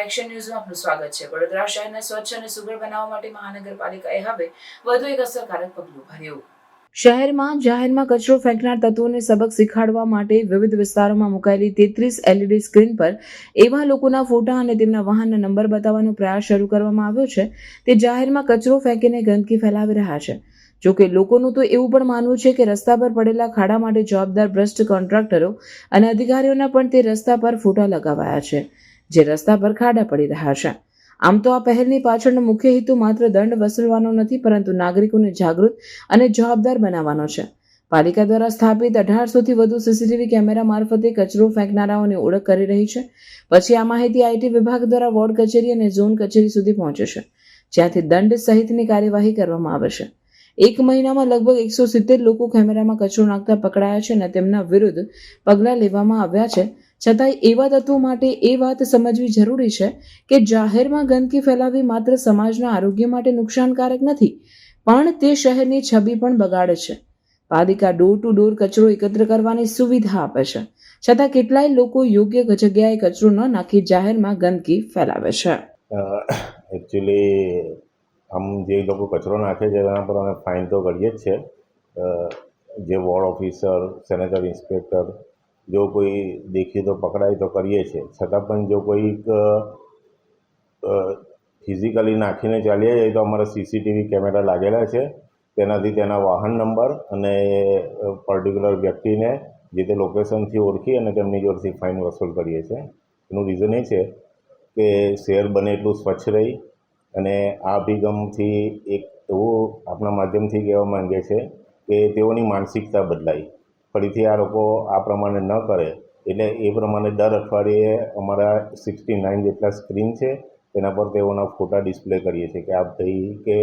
Action ન્યૂઝમાં આપનું સ્વાગત છે. વડોદરા શહેરને સ્વચ્છ અને સુઘડ બનાવવા માટે મહાનગરપાલિકાએ હવે વધુ એક અસરકારક પગલું ભર્યું. શહેરમાં જાહેરમાં કચરો ફેંકનાર તત્વોને સબક શીખવાડવા માટે વિવિધ વિસ્તારોમાં મુકાયેલી તેત્રીસ એલઈડી સ્ક્રીન પર એવા લોકોના ફોટા અને તેમના વાહનના નંબર બતાવવાનો પ્રયાસ શરૂ કરવામાં આવ્યો છે. તે જાહેરમાં કચરો ફેંકીને ગંદકી ફેલાવી રહ્યા છે. જોકે લોકોનું તો એવું પણ માનવું છે કે રસ્તા પર પડેલા ખાડા માટે જવાબદાર ભ્રષ્ટ કોન્ટ્રાક્ટરો અને અધિકારીઓના પણ તે રસ્તા પર ફોટા લગાવાયા છે. જે રસ્તા પર ખાડા પડી રહ્યા છે. આમ તો આ પહેલની પાછળનો મુખ્ય હેતુ માત્ર દંડ વસૂલવાનો નથી, પરંતુ નાગરિકોને જાગૃત અને જવાબદાર બનાવવાનો છે. પાલિકા દ્વારા સ્થાપિત અઢારસોથી વધુ સીસીટીવી કેમેરા મારફતે કચરો ફેંકનારાઓની ઓળખ કરી રહી છે. પછી આ માહિતી આઈટી વિભાગ દ્વારા વોર્ડ કચેરી અને ઝોન કચેરી સુધી પહોંચે છે, જ્યાંથી દંડ સહિતની કાર્યવાહી કરવામાં આવે છે. એક મહિનામાં લગભગ એકસો સિત્તેર લોકો કેમેરામાં કચરો નાખતા પકડાયા છે અને તેમના વિરુદ્ધ પગલાં લેવામાં આવ્યા છે. છતાંય એવા તત્વો માટે એ વાત સમજવી જરૂરી છે કે જાહેરમાં ગંદકી ફેલાવવી માત્ર સમાજના આરોગ્ય માટે નુકસાનકારક નથી, પણ તે શહેરની છબી પણ બગાડે છે. પાલિકા ડોર ટુ ડોર કચરો એકત્ર કરવાની સુવિધા આપે છે. છતાં કેટલાય લોકો યોગ્ય જગ્યાએ કચરો ન નાખી જાહેરમાં ગંદકી ફેલાવે છે. એકચ્યુઅલી આમ જે લોકો કચરો નાખે છે એના પર અમે ફાઇન તો કરીએ જ છે. જે વોર્ડ ઓફિસર સેનેટરી ઇન્સ્પેક્ટર જો કોઈ દેખીએ તો પકડાય તો કરીએ છીએ છતાં પણ જો કોઈક ફિઝિકલી નાખીને ચાલ્યા જાય તો અમારા સીસીટીવી કેમેરા લાગેલા છે. તેનાથી તેના વાહન નંબર અને પર્ટિક્યુલર વ્યક્તિને જે તે લોકેશનથી ઓળખી અને તેમની જોડેથી ફાઇન વસૂલ કરીએ છીએ એનું રીઝન એ છે કે શહેર બને એટલું સ્વચ્છ રહી અને આ અભિગમથી એક એવું આપણા માધ્યમથી કહેવા માંગે છે કે તેઓની માનસિકતા બદલાય ફરીથી આ લોકો આ પ્રમાણે ન કરે. એટલે એ પ્રમાણે દર અઠવાડિયે અમારા સિક્સટી નાઇન જેટલા સ્ક્રીન છે તેના પર તેઓના ફોટા ડિસ્પ્લે કરીએ છીએ કે આ ભાઈ કે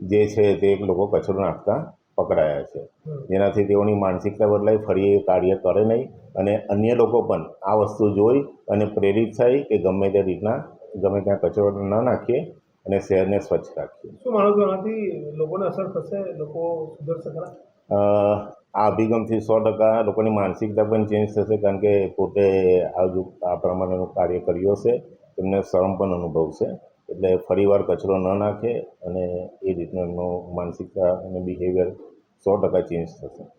જે છે તે લોકો કચરો નાખતા પકડાયા છે. જેનાથી તેઓની માનસિકતા બદલાય ફરી એ કાર્ય કરે નહીં અને અન્ય લોકો પણ આ વસ્તુ જોઈ અને પ્રેરિત થાય કે ગમે તે રીતના ગમે ત્યાં કચરો ન નાખીએ અને શહેરને સ્વચ્છ રાખીએ. શું માનો છો આનાથી લોકોને અસર થશે? લોકો સુધરશે ખરા? અભિગમથી સો ટકા લોકોની માનસિકતા પણ ચેન્જ થશે કારણ કે પોતે આ આ પ્રમાણેનું કાર્ય કર્યું હશે, તેમને શરમ પણ અનુભવશે. એટલે ફરીવાર કચરો ન નાખે અને એ રીતનું એમનું માનસિકતા અને બિહેવિયર સો ટકા ચેન્જ થશે.